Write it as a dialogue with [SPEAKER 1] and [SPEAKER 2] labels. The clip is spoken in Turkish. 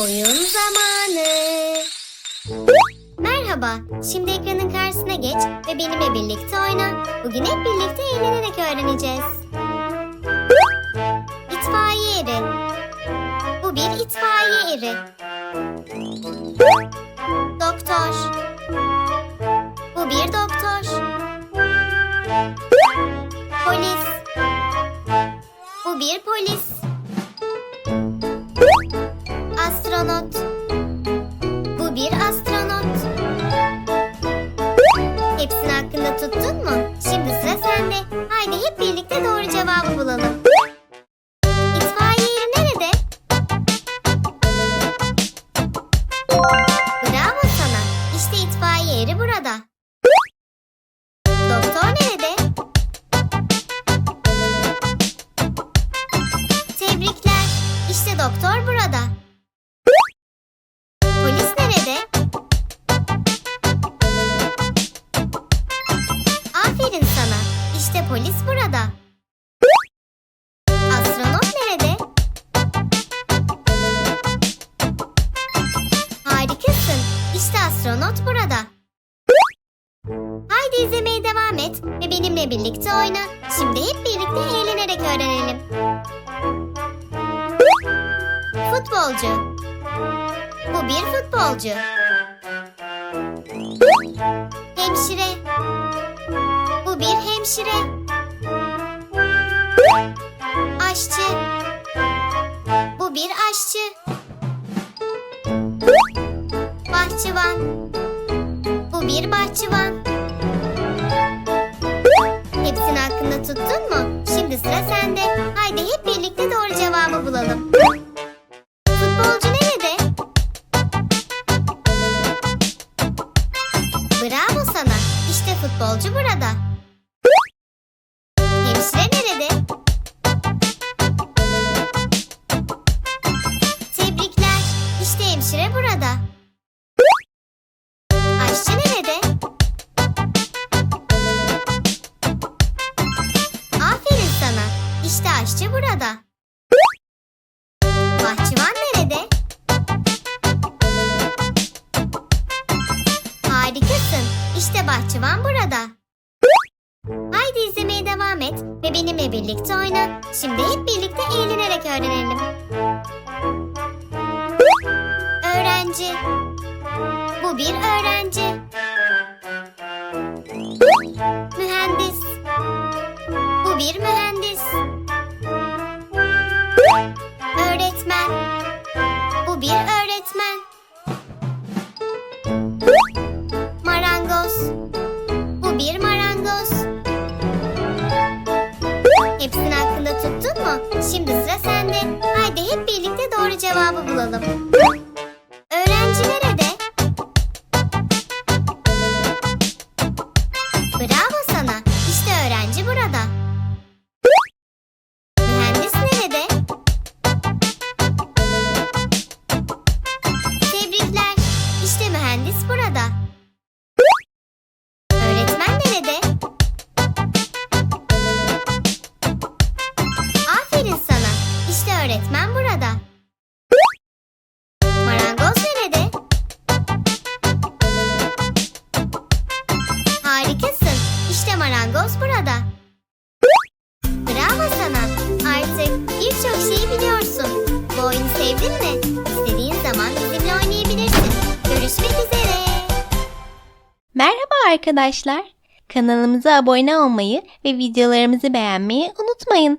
[SPEAKER 1] Oyun zamanı. Merhaba. Şimdi ekranın karşısına geç ve benimle birlikte oyna. Bugün hep birlikte eğlenerek öğreneceğiz. İtfaiye eri. Bu bir itfaiye eri. Doktor. Tuttun mu? Şimdi sıra sende. Haydi hep birlikte doğru cevabı bulalım. Polis burada. Astronot nerede? Harikasın. İşte astronot burada. Haydi izlemeye devam et ve benimle birlikte oyna. Şimdi hep birlikte eğlenerek öğrenelim. Futbolcu. Bu bir futbolcu. Hemşire. Bu bir hemşire. Aşçı. Bu bir aşçı. Bahçıvan. Bu bir bahçıvan. Hepsini hakkında tuttun mu? Şimdi sıra sende. Haydi hep birlikte doğru cevabı bulalım. Futbolcu nerede? Bravo sana. İşte futbolcu burada. Hemşire nerede? Burada. Bahçıvan nerede? Harikasın. İşte bahçıvan burada. Haydi izlemeye devam et ve benimle birlikte oyna. Şimdi hep birlikte eğlenerek öğrenelim. Öğrenci. Bu bir öğrenci. Mühendis. Bu bir mühendis. Tuttun mu? Şimdi sıra sende. Haydi hep birlikte doğru cevabı bulalım. Öğretmen burada. Marangoz nerede? Harikasın. İşte marangoz burada. Bravo sana. Artık birçok şeyi biliyorsun. Bu oyunu sevdin mi? İstediğin zaman bizimle oynayabilirsin. Görüşmek üzere.
[SPEAKER 2] Merhaba arkadaşlar. Kanalımıza abone olmayı ve videolarımızı beğenmeyi unutmayın.